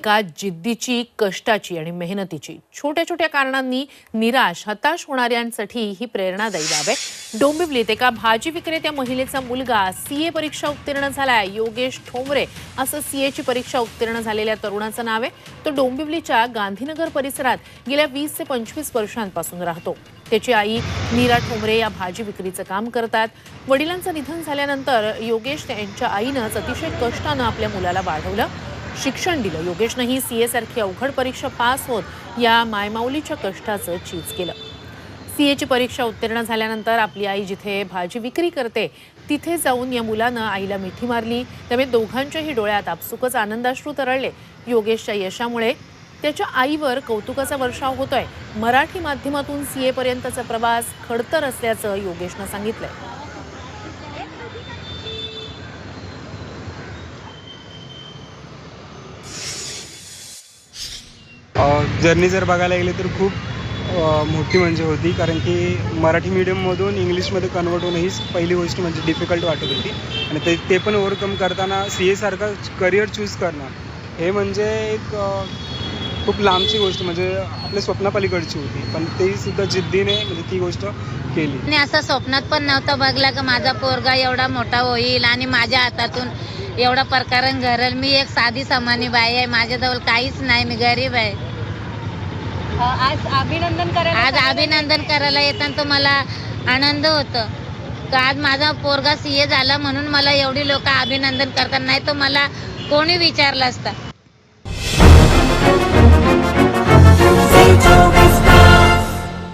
एका जिद्दीची कष्टाची आणि मेहनतीची. छोट्या छोट्या कारणांनी निराश हताश होणाऱ्यांसाठी ही प्रेरणादायी बाब आहे. डोंबिवलीत एका भाजी विक्रेत्या महिलेचा मुलगा सीए परीक्षा उत्तीर्ण झालाय. योगेश ठोंबरे असं सीएची परीक्षा उत्तीर्ण झालेल्या तरुणाचं नाव आहे. तो डोंबिवलीच्या गांधीनगर परिसरात गेल्या वीस ते पंचवीस वर्षांपासून राहतो. त्याची आई मीरा ठोंबरे या भाजी विक्रीचं काम करतात. वडिलांचं निधन झाल्यानंतर योगेश त्यांच्या आईनंच अतिशय कष्टानं आपल्या मुलाला वाढवलं. शिक्षण दिलं. योगेशनंही सी एसारखी अवघड परीक्षा पास होत या मायमाऊलीच्या कष्टाचं चीज केलं. सी एची परीक्षा उत्तीर्ण झाल्यानंतर आपली आई जिथे भाजी विक्री करते तिथे जाऊन या मुलानं आईला मिठी मारली. त्यामुळे दोघांच्याही डोळ्यात आपसुकच आनंदाश्रू तरळले. योगेशच्या यशामुळे त्याच्या आईवर कौतुकाचा वर्षाव होतोय. मराठी माध्यमातून सी एपर्यंतचा प्रवास खडतर असल्याचं योगेशनं सांगितलंय. जर्नी जर बघायला गेली तर खूप मोठी म्हणजे होती. कारण की मराठी मीडियममधून इंग्लिशमध्ये कन्वर्ट होणं हीच पहिली गोष्ट म्हणजे डिफिकल्ट वाटत होती. आणि ते ते पण ओव्हरकम करताना सी एसारखं करिअर चूज करणं हे म्हणजे एक खूप लांबची गोष्ट म्हणजे आपल्या स्वप्नापलीकडची होती. पण तेही सुद्धा जिद्दीने म्हणजे ती गोष्ट केली. आणि असं स्वप्नात पण नव्हतं बघला का माझा पोरगा एवढा मोठा होईल आणि माझ्या हातातून एवढा प्रकारण घरेल. मी एक साधी सामान्य बाई आहे. माझ्याजवळ काहीच नाही. मी गरीब आहे. आज अभिनंदन करायला आज अभिनंदन करायला येताना तो मला आनंद होतं. आज माझा पोरगा सीए झाला म्हणून मला एवढी लोक अभिनंदन करतात. नाही तर मला कोणी विचारलं असतं.